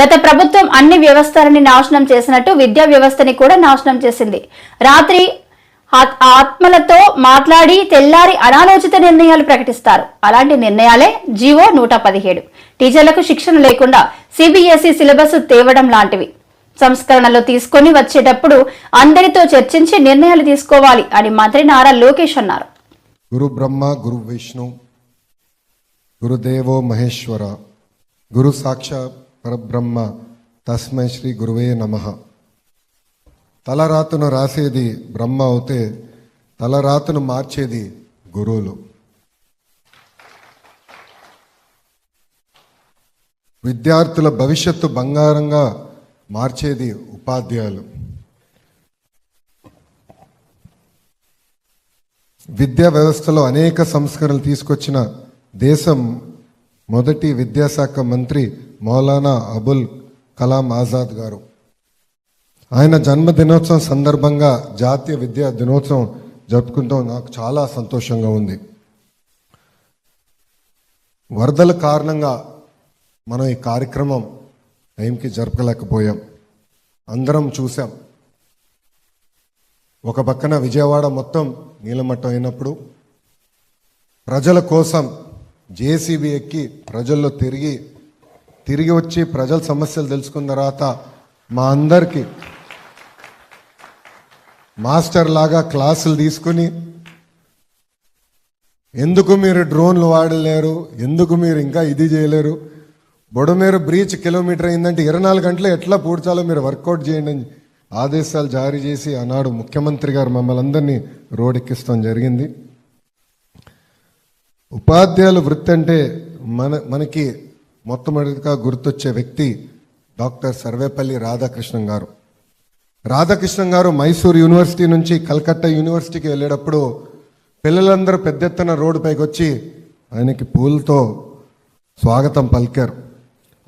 గత ప్రభుత్వం అన్ని వ్యవస్థలని నాశనం చేసినట్టు విద్యా వ్యవస్థని కూడా నాశనం చేసింది. రాత్రి ఆత్మలతో మాట్లాడి తెల్లారి అనాలోచిత నిర్ణయాలు ప్రకటిస్తారు. అలాంటి నిర్ణయాలే జీవో నూట పదిహేడు. టీచర్లకు శిక్షణ లేకుండా సిబిఎస్ఈ సిలబస్ తేవడం లాంటివి. సంస్కరణలో తీసుకొని వచ్చేటప్పుడు అందరితో చర్చించి నిర్ణయాలు తీసుకోవాలి అని మంత్రి నారా లోకేష్ అన్నారు. గురు బ్రహ్మ గురు విష్ణు గురుదేవో మహేశ్వర గురు సాక్షాత్ పరబ్రహ్మ తస్మై శ్రీ గురువే నమ. తలరాతను రాసేది బ్రహ్మ అవుతే తలరాతను మార్చేది గురువులు. విద్యార్థుల భవిష్యత్తు బంగారంగా మార్చేది ఉపాధ్యాయులు. విద్యా వ్యవస్థలో అనేక సంస్కరణలు తీసుకొచ్చిన దేశం మొదటి విద్యాశాఖ మంత్రి మౌలానా అబుల్ కలాం ఆజాద్ గారు. ఆయన జన్మదినోత్సవం సందర్భంగా జాతీయ విద్యా దినోత్సవం జరుపుకుంటాం నాకు చాలా సంతోషంగా ఉంది. వరదల కారణంగా మనం ఈ కార్యక్రమం టైంకి జరపలేకపోయాం. అందరం చూసాం ఒక పక్కన విజయవాడ మొత్తం నీలమట్టం అయినప్పుడు ప్రజల కోసం జేసీబీ ఎక్కి ప్రజల్లో తిరిగి తిరిగి వచ్చి ప్రజల సమస్యలు తెలుసుకున్న తర్వాత మా అందరికీ మాస్టర్ లాగా క్లాసులు తీసుకుని ఎందుకు మీరు డ్రోన్లు వాడలేరు? ఎందుకు మీరు ఇంకా ఇది చేయలేరు? బొడమేరు బ్రీచ్ కిలోమీటర్ అయిందంటే ఇరవై నాలుగు గంటలు ఎట్లా పూడ్చాలో మీరు వర్కౌట్ చేయండి అని ఆదేశాలు జారీ చేసి ఆనాడు ముఖ్యమంత్రి గారు మమ్మల్ని అందరినీ రోడ్డెక్కిస్తాం జరిగింది. ఉపాధ్యాయుల వృత్తి అంటే మన మనకి మొట్టమొదటిగా గుర్తొచ్చే వ్యక్తి డాక్టర్ సర్వేపల్లి రాధాకృష్ణన్ గారు. రాధాకృష్ణన్ గారు మైసూర్ యూనివర్సిటీ నుంచి కలకత్తా యూనివర్సిటీకి వెళ్ళేటప్పుడు పిల్లలందరూ పెద్ద ఎత్తున రోడ్డుపైకి వచ్చి ఆయనకి పూలతో స్వాగతం పలికారు.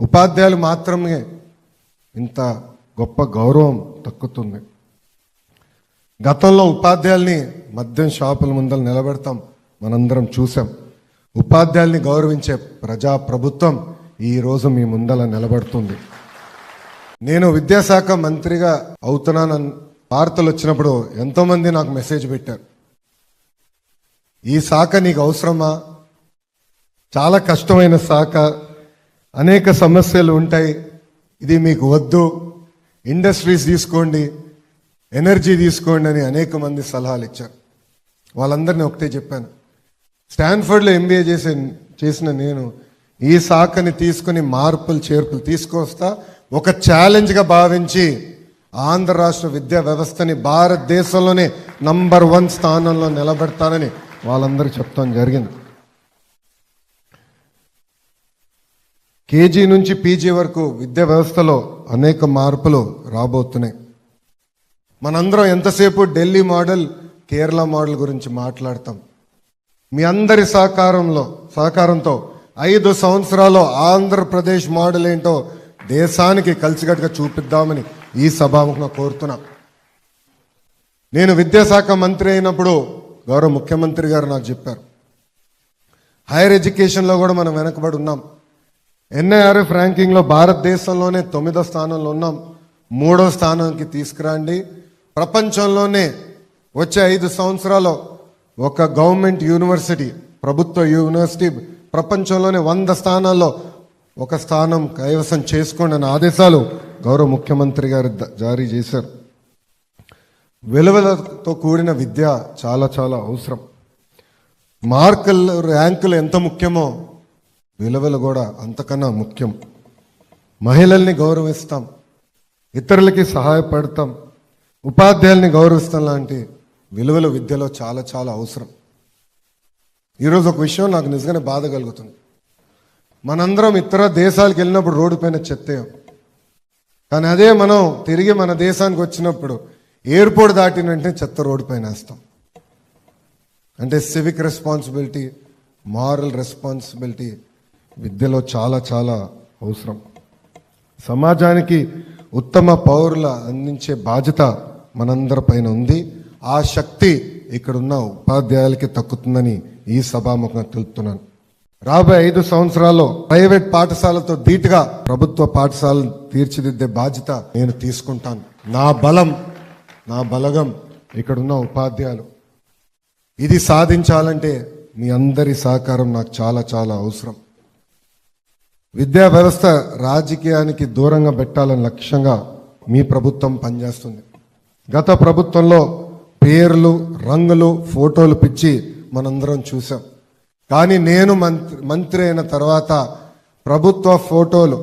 ఉపాధ్యాయులు మాత్రమే ఇంత గొప్ప గౌరవం తక్కుతుంది గతంలో ఉపాధ్యాయుల్ని మద్యం షాపుల ముందర నిలబెడతాం మనందరం చూసాం ఉపాధ్యాయుల్ని గౌరవించే ప్రజా ప్రభుత్వం ఈ రోజు మీ ముందల నిలబడుతుంది. నేను విద్యాశాఖ మంత్రిగా అవుతున్నానని వార్తలు వచ్చినప్పుడు ఎంతోమంది నాకు మెసేజ్ పెట్టారు. ఈ శాఖ నీకు అవసరమా? చాలా కష్టమైన శాఖ. అనేక సమస్యలు ఉంటాయి. ఇది మీకు వద్దు. ఇండస్ట్రీస్ తీసుకోండి. ఎనర్జీ తీసుకోండి అని అనేక మంది సలహాలు ఇచ్చారు. వాళ్ళందరినీ ఒకటే చెప్పాను. స్టాన్ఫర్డ్లో ఎంబీఏ చేసే చేసిన నేను ఈ శాఖని తీసుకుని మార్పులు చేర్పులు తీసుకొస్తా ఒక ఛాలెంజ్గా భావించి ఆంధ్ర రాష్ట్ర విద్యా వ్యవస్థని భారతదేశంలోనే నంబర్ వన్ స్థానంలో నిలబెడతానని వాళ్ళందరూ చెప్తాం జరిగింది. కేజీ నుంచి పీజీ వరకు విద్యా వ్యవస్థలో అనేక మార్పులు రాబోతున్నాయి. మనందరం ఎంతసేపు ఢిల్లీ మోడల్ కేరళ మోడల్ గురించి మాట్లాడతాం? మీ అందరి సహకారంలో సహకారంతో ఐదు సంవత్సరాలు ఆంధ్రప్రదేశ్ మోడల్ ఏంటో దేశానికి కలిసికట్టుగా చూపిద్దామని ఈ సభాముఖంగా కోరుతున్నా. నేను విద్యాశాఖ మంత్రి అయినప్పుడు గౌరవ ముఖ్యమంత్రి గారు నాకు చెప్పారు. హైయర్ ఎడ్యుకేషన్లో కూడా మనం వెనకబడి ఉన్నాం. ఎన్ఐఆర్ఎఫ్ ర్యాంకింగ్లో భారతదేశంలోనే తొమ్మిదో స్థానంలో ఉన్నాం. మూడో స్థానానికి తీసుకురండి. ప్రపంచంలోనే వచ్చే ఐదు సంవత్సరాలు ఒక గవర్నమెంట్ యూనివర్సిటీ ప్రభుత్వ యూనివర్సిటీ ప్రపంచంలోనే వంద స్థానాల్లో ఒక స్థానం కైవసం చేసుకోండి అనే ఆదేశాలు గౌరవ ముఖ్యమంత్రి గారు జారీ చేశారు. విలువలతో కూడిన విద్య చాలా చాలా అవసరం. మార్కులు ర్యాంకులు ఎంత ముఖ్యమో విలువలు కూడా అంతకన్నా ముఖ్యం. మహిళల్ని గౌరవిస్తాం ఇతరులకి సహాయపడతాం ఉపాధ్యాయుల్ని గౌరవిస్తాం లాంటి విలువలు విద్యలో చాలా చాలా అవసరం. ఈరోజు ఒక విషయం నాకు నిజంగానే బాధ కలుగుతుంది. మనందరం ఇతర దేశాలకు వెళ్ళినప్పుడు రోడ్డు పైన చెత్తేయం కానీ అదే మనం తిరిగి మన దేశానికి వచ్చినప్పుడు ఎయిర్పోర్ట్ దాటిన వెంటనే చెత్త రోడ్డు పైన వేస్తాం. అంటే సివిక్ రెస్పాన్సిబిలిటీ మారల్ రెస్పాన్సిబిలిటీ విద్యలో చాలా చాలా అవసరం. సమాజానికి ఉత్తమ పౌరుల అందించే బాధ్యత మనందరి పైన ఉంది. ఆ శక్తి ఇక్కడున్న ఉపాధ్యాయులకి తక్కుతుందని ఈ సభాముఖంగా తెలుపుతున్నాను. రాబోయే ఐదు సంవత్సరాల్లో ప్రైవేట్ పాఠశాలతో ధీటుగా ప్రభుత్వ పాఠశాలను తీర్చిదిద్దే బాధ్యత నేను తీసుకుంటాను. నా బలం నా బలగం ఇక్కడున్న ఉపాధ్యాయులు. ఇది సాధించాలంటే మీ అందరి సహకారం నాకు చాలా చాలా అవసరం. విద్యా వ్యవస్థ రాజకీయానికి దూరంగా పెట్టాలని లక్ష్యంగా మీ ప్రభుత్వం పనిచేస్తుంది. గత ప్రభుత్వంలో పేర్లు రంగులు ఫోటోలు పిచ్చి మనందరం చూసాం. కానీ నేను మంత్రి మంత్రి అయిన తర్వాత ప్రభుత్వ ఫోటోలు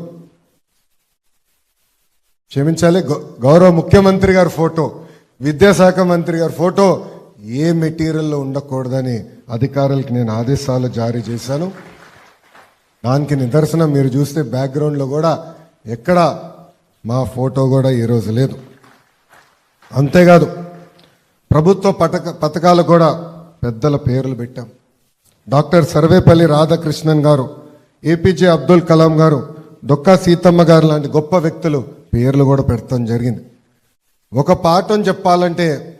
క్షమించాలి గౌరవ ముఖ్యమంత్రి గారి ఫోటో విద్యాశాఖ మంత్రి గారి ఫోటో ఏ మెటీరియల్లో ఉండకూడదని అధికారులకు నేను ఆదేశాలు జారీ చేశాను. దానికి నిదర్శనం మీరు చూస్తే బ్యాక్గ్రౌండ్లో కూడా ఎక్కడ మా ఫోటో కూడా ఈరోజు లేదు. అంతేకాదు ప్రభుత్వ పథక పథకాలు కూడా పెద్దల పేర్లు పెట్టాం. డాక్టర్ సర్వేపల్లి రాధాకృష్ణన్ గారు ఏపీజే అబ్దుల్ కలాం గారు డొక్కా సీతమ్మ గారు లాంటి గొప్ప వ్యక్తులు పేర్లు కూడా పెడతాం జరిగింది. ఒక పాఠం చెప్పాలంటే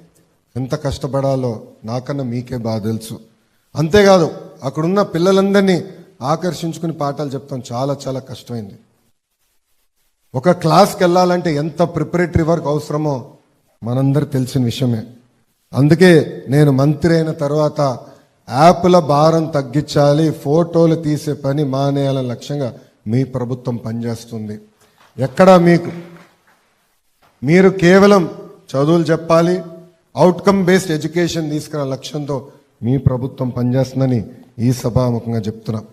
ఎంత కష్టపడాలో నాకన్నా మీకే బాగా తెలుసు. అంతేకాదు అక్కడున్న పిల్లలందరినీ ఆకర్షించుకుని పాఠాలు చెప్తాం చాలా చాలా కష్టమైంది. ఒక క్లాస్కి వెళ్ళాలంటే ఎంత ప్రిపరేటరీ వర్క్ అవసరమో మనందరికి తెలిసిన విషయమే. అందుకే నేను మంత్రి అయిన తర్వాత యాప్ల భారం తగ్గించాలి ఫోటోలు తీసే పని మానేయాలని లక్ష్యంగా మీ ప్రభుత్వం పనిచేస్తుంది. ఎక్కడా మీకు? మీరు కేవలం చదువులు చెప్పాలి అవుట్కమ్ బేస్డ్ ఎడ్యుకేషన్ తీసుకునే లక్ష్యంతో మీ ప్రభుత్వం పనిచేస్తుందని ఈ సభాముఖంగా చెప్తున్నాం.